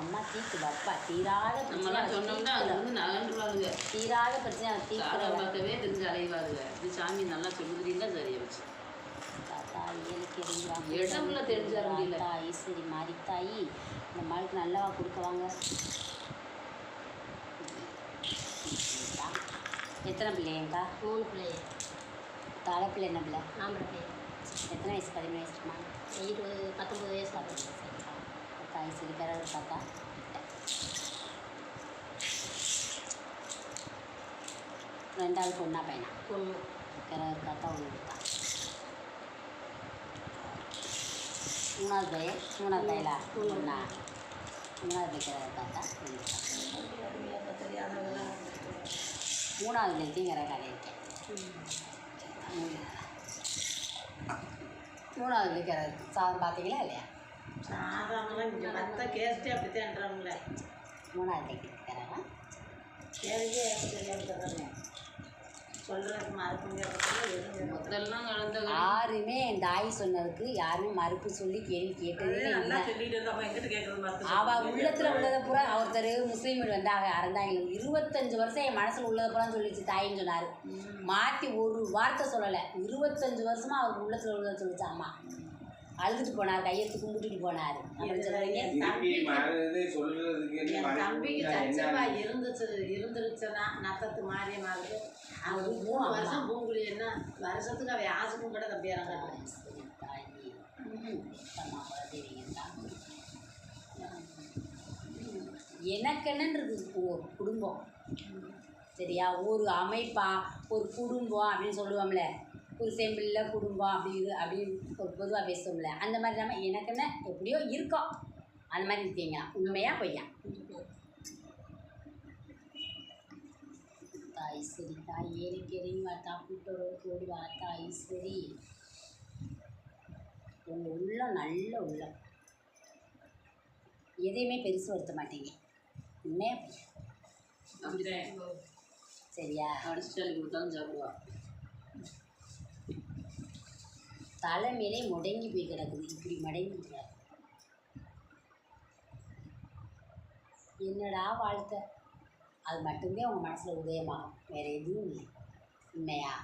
அம்மா தீர்த்து வைப்பா தீராத சொன்னோம்னா அது வந்து நகண்டுருவாளுங்க தீராத பிரச்சனை பார்க்கவே தெரிஞ்சு அலைவாருங்க இது சாமி நல்லா சொல்லுறீங்களா சரியா வச்சு இடம்ல தெரிஞ்சா முடியல. தாய் சரி மாறி தாயி இந்த மாளுக்கு நல்லவா கொடுக்க வாங்க. எத்தனை பிள்ளைங்கக்கா மூணு பிள்ளைங்க. தலை பிள்ளை என்ன பிள்ளை? ஆம்பளை பிள்ளை. எத்தனை வயசு பதிமூணு வயசுமா இருபது பத்தொம்பது வயசு ஆகுது. சரி பிறகு தாத்தா ரெண்டாவது பொண்ணா பையனா? பொண்ணு. பிறகு தாத்தா ஒன்று இருக்கா? மூணாவது பையன்? மூணாவது பையலா பொண்ணா? மூணாவது ஒன்று இருக்கா. மூணாவது பிள்ளைக்கும் கரை இருக்கேன். மூணாவது கரை சாதம் பார்த்தீங்களா இல்லையா? சாதாரணமாக இங்கே மற்ற கேஸ்ட்டே மூணாவது கேள்வியே தெரியாதுறாங்க சொல்கிறதுக்கு மறக்க எதுவும் முதல்லாம் கலந்த யாருமே என் தாய் சொன்னதுக்கு யாருமே மறுப்பு சொல்லி கேள்வி கேட்டதே நல்லா இல்லை. சொல்லிட்டு இருந்தப்ப எங்கிட்ட கேட்குறது மறந்து அவ உள்ளத்துல உள்ளதை பூரா ஒருத்தர் முஸ்லீம் வீடு வந்து அவ அறந்தாங்க. இருபத்தஞ்சு வருஷம் என் மனசுல உள்ளதை பூரா சொல்லிச்சு தாயின்னு சொன்னாரு. மாத்தி ஒரு வார்த்தை சொல்லலை. இருபத்தஞ்சு வருஷமா அவருக்கு உள்ளத்துல உள்ளதை சொல்லிச்சு அம்மா. அழுதுட்டு போனார் கையெழுத்து கும்பிட்டுட்டு போனார். தம்பிக்கு சச்சவா இருந்துச்சு இருந்துருச்சுன்னா நத்தத்து மாரியமாவது அவன் மூணு வருஷம் பூங்குழி என்ன வருஷத்துக்கு அவன் ஆசுக்கும் கூட தம்பி தான். எனக்கென்னன்றது ஒரு குடும்பம். சரியா? ஒரு அமைப்பா ஒரு குடும்பம் அப்படின்னு சொல்லுவோம்ல. ஒரு செம்பிள்ல குடும்பம் அப்படி இது அப்படின்னு ஒரு பொதுவாக பேசுவோம்ல அந்த மாதிரி இல்லாமல் எனக்குன்னு எப்படியோ இருக்கோம் அந்த மாதிரி இருக்கீங்க உண்மையா பொய்யா? தாய் சரி தாய் ஏறிக்கு இறங்கி வாத்தா கூட்டோட கூடி வாத்தா ஈஸ்வரி உங்கள் உள்ளம் நல்ல உள்ளம். எதையுமே பெருசு வருத்த மாட்டீங்க. உண்மையா பொய்யா? சரியா? அடிச்சு சொல்லி கொடுத்தாலும் சாப்பிடுவா. தலைமையிலே முடங்கி போய் கிடக்குது இப்படி மடங்கி கிடக்கு என்னடா வாழ்க்கை? அது மட்டும்தான் உங்கள் மனசில் உதயமாகும் வேறு எதுவும் இல்லை. உண்மையா?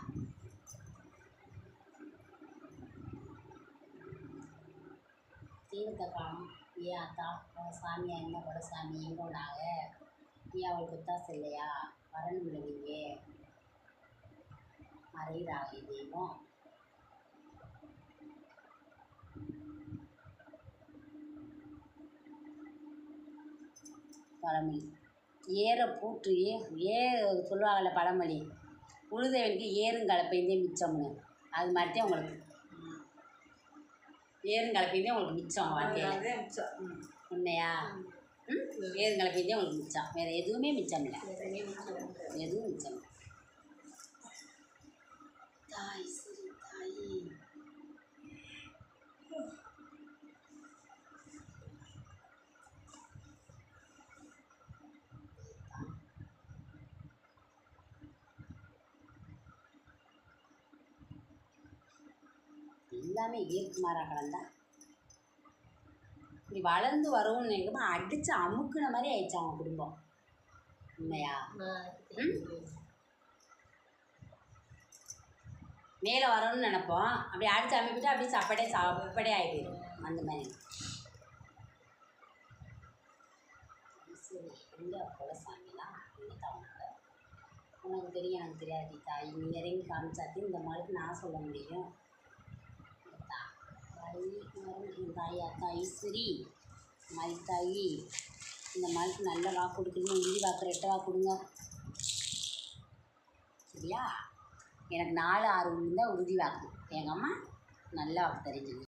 தீர்த்த காணும். ஏ அத்தா உன் சாமியா என்ன கூட சாமி? எங்கோனாக ஏன் அவளுக்கு ஒத்தாசை இல்லையா? வரணும் இல்லை நீங்கள் மறையிறாங்க தெய்வம் பழமொழி. ஏற பூட்டு ஏ ஏ சொல்லுவாங்கள்ல பழமொழி. உழுதவனுக்கு ஏறும் கலப்பைந்தே மிச்சம்னு. அது மாதிரி தான் உங்களுக்கு. ஏறும் கலப்பைந்தே உங்களுக்கு மிச்சம் ம். உண்மையா? ம்? ஏறும் கலப்பைந்தே உங்களுக்கு மிச்சம். வேறு எதுவுமே மிச்சம் இல்லை. எதுவும் மிச்சம் இல்லை தாய் சரி தாயி எல்லாமே இயக்குமாராக கலந்தா இப்படி வளர்ந்து வரும்னு நினைக்குமா அடித்து அமுக்குன மாதிரி ஆயிடுச்சு அவங்க குடும்பம். உண்மையா? மேலே வரணும்னு நினைப்போம். அப்படி அடித்து அமைப்பிட்டு அப்படியே சப்படே சப்படே ஆகி போயிடும் அந்த மாதிரி. எங்கே தவணாங்க உனக்கு தெரியும் எனக்கு தெரியாது தாய். நீ இறங்கி காமிச்சாத்தி இந்த மாதிரி நான் சொல்ல முடியும். தாயா தாய் அத்தா ஈஸ்வரி மாதிரி தாயி இந்த மாதிரி நல்ல வாக்கு கொடுக்கணும்? உறுதி வாக்கு ரெட்டை வாக்கு கொடுங்க. சரியா? எனக்கு நாலு ஆறு இருந்தால் உறுதி வாக்கு. எங்கள் அம்மா? நல்லா தெரிஞ்சுங்க